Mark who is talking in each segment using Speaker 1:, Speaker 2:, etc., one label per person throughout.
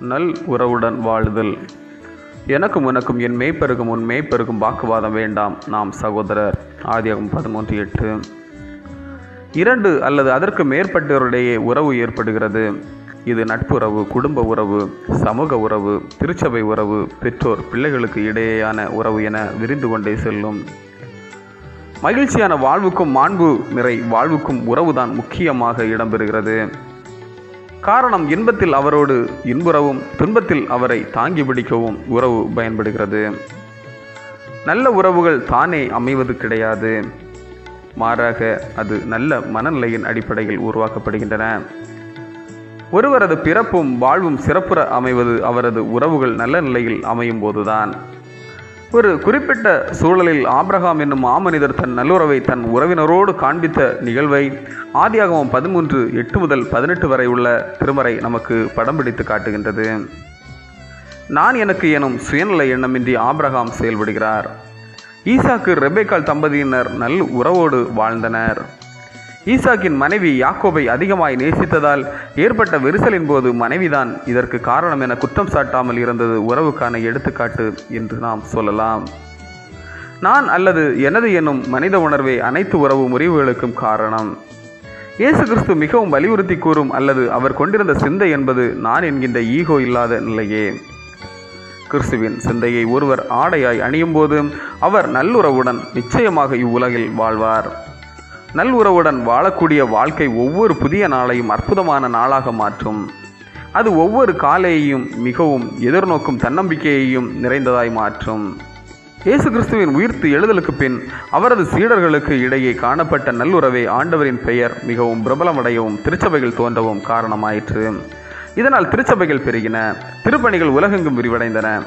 Speaker 1: நல் உறவுடன் வாழுதல். எனக்கும் உனக்கும் என் மேய்ப்பருக்கும் உன் மேய்ப்பருக்கும் வாக்குவாதம் வேண்டாம் நாம் சகோதரர். ஆதியாகும் பதிமூன்று எட்டு. இரண்டு அல்லது அதற்கு மேற்பட்டோரிடையே உறவு ஏற்படுகிறது. இது நட்புறவு குடும்ப உறவு சமூக உறவு திருச்சபை உறவு பெற்றோர் பிள்ளைகளுக்கு இடையேயான உறவு என விரிந்து கொண்டே செல்லும். மகிழ்ச்சியான வாழ்வுக்கும் மாண்பு நிறை வாழ்வுக்கும் உறவுதான் முக்கியமாக இடம்பெறுகிறது. காரணம் இன்பத்தில் அவரோடு இன்புறவும் துன்பத்தில் அவரை தாங்கி பிடிக்கவும் உறவு பயன்படுகிறது. நல்ல உறவுகள் தானே அமைவது கிடையாது. மாறாக அது நல்ல மனநிலையின் அடிப்படையில் உருவாக்கப்படுகின்றன. ஒருவரது பிறப்பும் வாழ்வும் சிறப்புற அமைவது அவரது உறவுகள் நல்ல நிலையில் அமையும் போதுதான். ஒரு குறிப்பிட்ட சூழலில் ஆப்ரஹாம் என்னும் மாமனிதர் தன் நல்லுறவை தன் உறவினரோடு காண்பித்த நிகழ்வை ஆதியாகவும் பதிமூன்று எட்டு முதல் பதினெட்டு வரை உள்ள திருமறை நமக்கு படம் பிடித்து காட்டுகின்றது. நான் எனக்கு எனும் சுயநல எண்ணமின்றி ஆப்ரஹாம் செயல்படுகிறார். ஈசாக்கு ரெபேக்கால் தம்பதியினர் நல் உறவோடு வாழ்ந்தனர். ஈசாக்கின் மனைவி யாக்கோபை அதிகமாய் நேசித்ததால் ஏற்பட்ட விரிசலின் போது மனைவிதான் இதற்கு காரணம் என குற்றம் சாட்டாமல் இருந்தது உறவுக்கான எடுத்துக்காட்டு என்று நாம் சொல்லலாம். நான் அல்லது எனது என்னும் மனித உணர்வே அனைத்து உறவு முறிவுகளுக்கும் காரணம். இயேசு கிறிஸ்து மிகவும் வலியுறுத்தி கூறும் அல்லது அவர் கொண்டிருந்த சிந்தை என்பது நான் என்கின்ற ஈகோ இல்லாத நிலையே. கிறிஸ்துவின் சிந்தையை ஒருவர் ஆடையாய் அணியும் போது அவர் நல்லுறவுடன் நிச்சயமாக இவ்வுலகில் வாழ்வார். நல்லுறவுடன் வாழக்கூடிய வாழ்க்கை ஒவ்வொரு புதிய நாளையும் அற்புதமான நாளாக மாற்றும். அது ஒவ்வொரு காலையையும் மிகவும் எதிர்நோக்கும் தன்னம்பிக்கையையும் நிறைந்ததாய் மாற்றும். இயேசு கிறிஸ்துவின் உயிர்த்து எழுதலுக்கு பின் அவரது சீடர்களுக்கு இடையே காணப்பட்ட நல்லுறவை ஆண்டவரின் பெயர் மிகவும் பிரபலமடையவும் திருச்சபைகள் தோன்றவும் காரணமாயிற்று. இதனால் திருச்சபைகள் பெருகின திருப்பணிகள் உலகெங்கும் விரிவடைந்தன.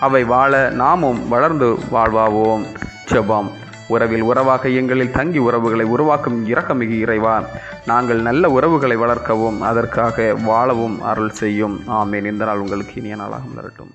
Speaker 1: அவை வாழ நாமும் வளர்ந்து வாழ்வாவோம். செபம் உறவில் உறவாக எங்களில் தங்கி உறவுகளை உருவாக்கும் இரக்கமிகு இறைவா. நாங்கள் நல்ல உறவுகளை வளர்க்கவும் அதற்காக வாழவும் அருள் செய்யும். ஆமேன். இந்த நாள் உங்களுக்கு இனிய நாளாக மலரட்டும்.